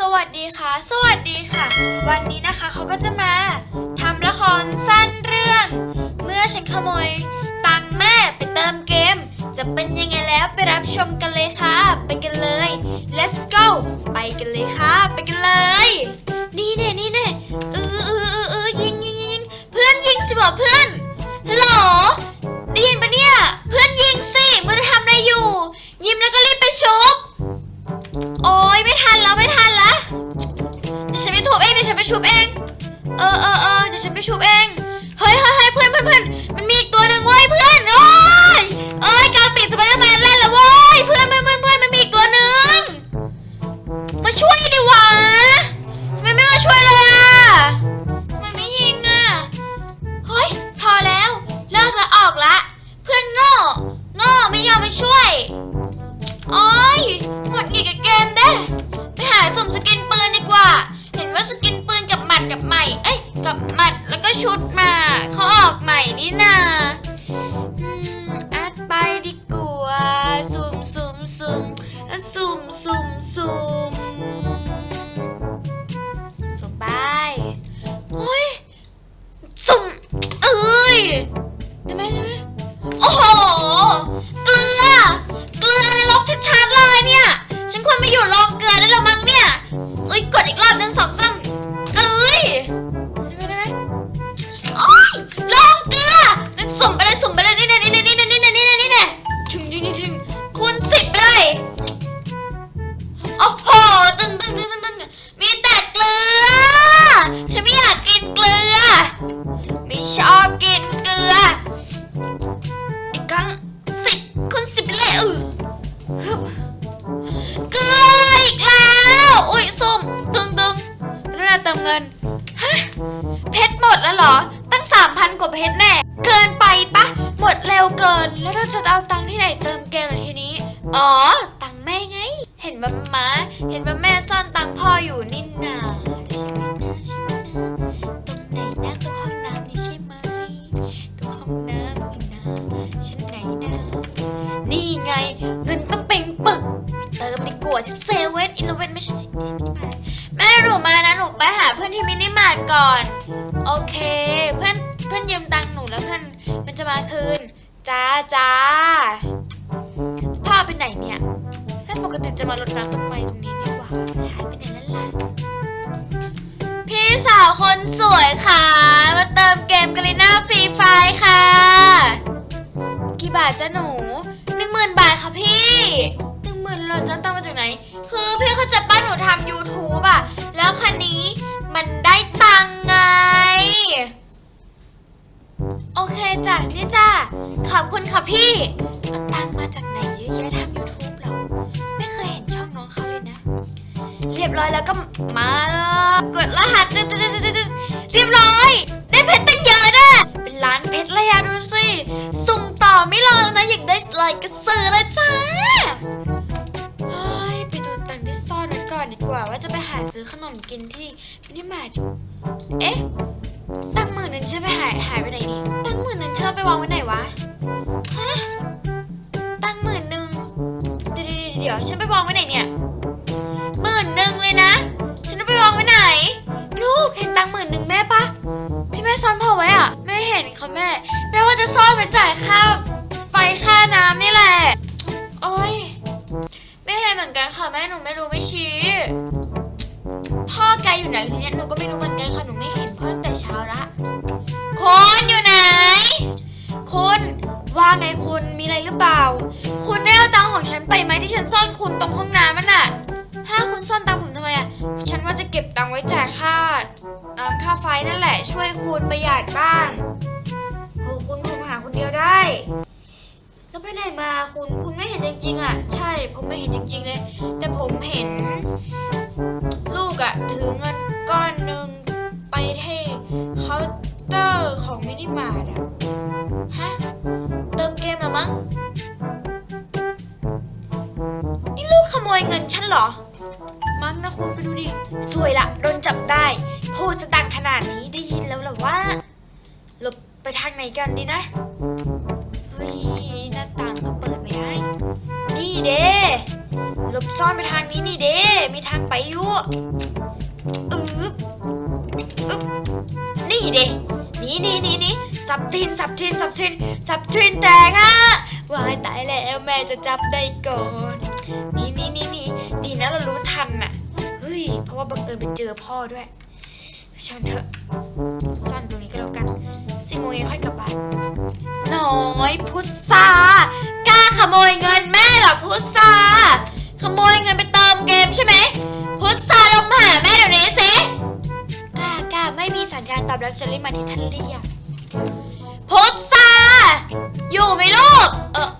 สวัสดีค่ะ สวัสดีค่ะ วันนี้นะคะเขาก็จะมาทำละครสั้นเรื่อง เมื่อฉันขโมย ตังค์แม่ไปเติมเกม จะเป็นยังไงแล้วไปรับชมกันเลยค่ะ ไปกันเลย let's go ไปกันเลยค่ะ ไปกันเลย นี่เน่นี่เน่เออเออเออเออยิงยิงยิงยิงเพื่อนยิงสิบอกเพื่อนฮัลโหลได้ยินปะ เรื่องเติมเงิน ฮะ เพชรหมดแล้วเหรอ ตั้งสามพันกว่าเพชรแน่ เกินไปปะ หมดเร็วเกิน แล้วเราจะเอาตังค์ที่ไหนเติมเกมล่ะทีนี้ อ๋อ ตังค์แม่ไง เห็นว่าม้าเห็นว่าแม่ซ่อนตังค์พ่ออยู่นี่นาใช่ไหมนะใช่ไหมนะตรงไหนนะตรงห้องน้ำนี่ใช่ไหมตัวห้องน้ำนี่นะชั้นไหนนะ นี่ไง เงินต้องเป็นปึก เติมดีกว่าที่เซเว่นอีเลเว่นไม่ใช่ พื่อนที่มินิมาร์ทก่อน โอเค เพื่อนเพื่อนยืมตังค์หนูแล้วเพื่อนมันจะมาคืนจ้าจ้าพ่อไปไหนเนี่ยเพื่อนปกติจะมารดน้ำต้นไม้ตรงนี้นี่หว่าหายไปไหนแล้วล่ะพี่สาวคนสวยค่ะ มาเติมเกมกาลิน่าฟรีไฟค่ะ กี่บาทจ้ะหนูหนึ่งหมื่นบาทค่ะพี่หนึ่งหมื่นเราจะตั้งมาจากไหน คือพี่เขาจะป้าหนูทำ YouTube อะ แล้วคันนี้มันได้ตังไง โอเคจ้ะนี่จ้ะขอบคุณค่ะพี่เอาตังมาจากไหนเยอะแยะทำ YouTube เรา ไม่เคยเห็นช่องน้องเขาเลยนะ เรียบร้อยแล้วก็มาเลยกดรหัสตึ๊ดเรียบร้อย ได้เพชรตั้งเยอะนะเป็นล้านเพชรเลยอะดูสิสุ่มต่อไม่รอแล้วนะอยากได้อะไรก็ซื้อเลยจ้า กินที่มินิมาร์ทอยู่ เอ๊ะ ตังหมื่นหนึ่งฉันไปหายหายไปไหนนี่ ตังหมื่นหนึ่งฉันเอาไปวางไว้ไหนวะ ฮะ ตังหมื่นหนึ่งเดี๋ยวเดี๋ยวเดี๋ยวฉันไปวางไว้ไหนเนี่ยหมื่นหนึ่งเลยนะ ฉันไปวางไว้ไหน ลูกเห็นตังหมื่นหนึ่งแม่ปะที่แม่ซ่อนพ่อไว้อะแม่เห็นค่ะแม่ แม่ว่าจะซ่อนไปจ่ายค่าไฟค่าน้ำนี่แหละ แกอยู่ไหนทีเนี้ยหนูก็ไม่รู้เหมือนกันค่ะหนูไม่เห็นเพิ่งแต่เช้าละคุณอยู่ไหน คุณว่าไงคุณมีอะไรหรือเปล่า คุณได้เอาตังค์ของฉันไปไหมที่ฉันซ่อนคุณตรงห้องน้ำมันน่ะถ้าคุณซ่อนตังค์ผมทำไมอะฉันว่าจะเก็บตังค์ไว้จ่ายค่าน้ำค่าไฟนั่นแหละ ช่วยคุณประหยัดบ้างโหคุณผมหาคนเดียวได้แล้วไปไหนมาคุณคุณไม่เห็นจริงๆอะ ใช่ผมไม่เห็นจริงๆเลย แต่ผมเห็น ลูกอะถือเงิน ยเงินฉันเหรอ มั้งนะคุณไปดูดิ สวยละโดนจับได้ พูดจะดังขนาดนี้ได้ยินแล้วหรอว่าหลบไปทางไหนกันดีนะ เฮ้ยหน้าต่างก็เปิดไม่ได้ นี่เด้หลบซ่อนไปทางนี้นี่เด้มีทางไปอยู่อึ๊บอึ๊บนี่เด้หนี่นี่นี่นี่ สับทินสับทินสับทินสับทินแตกฮะวายตายแล้วแม่จะจับได้ก่อนนี่นี่นี่นี่ดีนะเรารู้ทันน่ะเฮ้ยเพราะว่าบังเอิญไปเจอพ่อด้วยช่างเถอะซ่อนตรงนี้ก็แล้วกันสิโมงเย็นค่อยกลับบ้านน้อยพุทธากล้าขโมยเงินแม่เหรอพุทธาขโมยเงินไปเติมเกมใช่ไหมพุทธาลงมาหาแม่เดี๋ยวนี้สิกล้ากล้าไม่มีสัญญาณตอบรับจะรีบมาที่ท่านเรียก พุทธาอยู่ไหมลูก เออ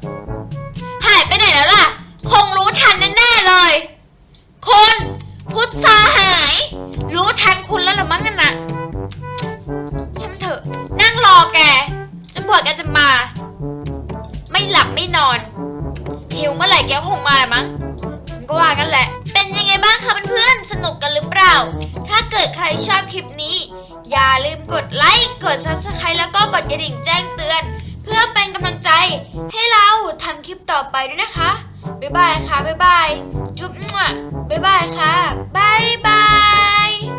หายไปไหนแล้วล่ะ คงรู้ทันแน่ๆเลยคุณพุทธาหาย รู้ทันคุณแล้วหรือมั้งนั่นน่ะช่างมันเถอะ นั่งรอแกจนกว่าแกจะมา ไม่หลับไม่นอนหิวเมื่อไหร่แกก็คงมาแหละมั้งผมก็ว่ากันแหละ เป็นยังไงบ้างคะเพื่อนๆ สนุกกันหรือเปล่า ถ้าเกิดใครชอบคลิปนี้ อย่าลืมกดไลค์ กด subscribe แล้วก็กดกระดิ่งแจ้งเตือน เพื่อเป็นกำลังใจ ให้เราทำคลิปต่อไปด้วยนะคะ บ๊ายบายค่ะ บ๊ายบาย จุ๊บมั่วบ๊ายบายค่ะ บ๊ายบาย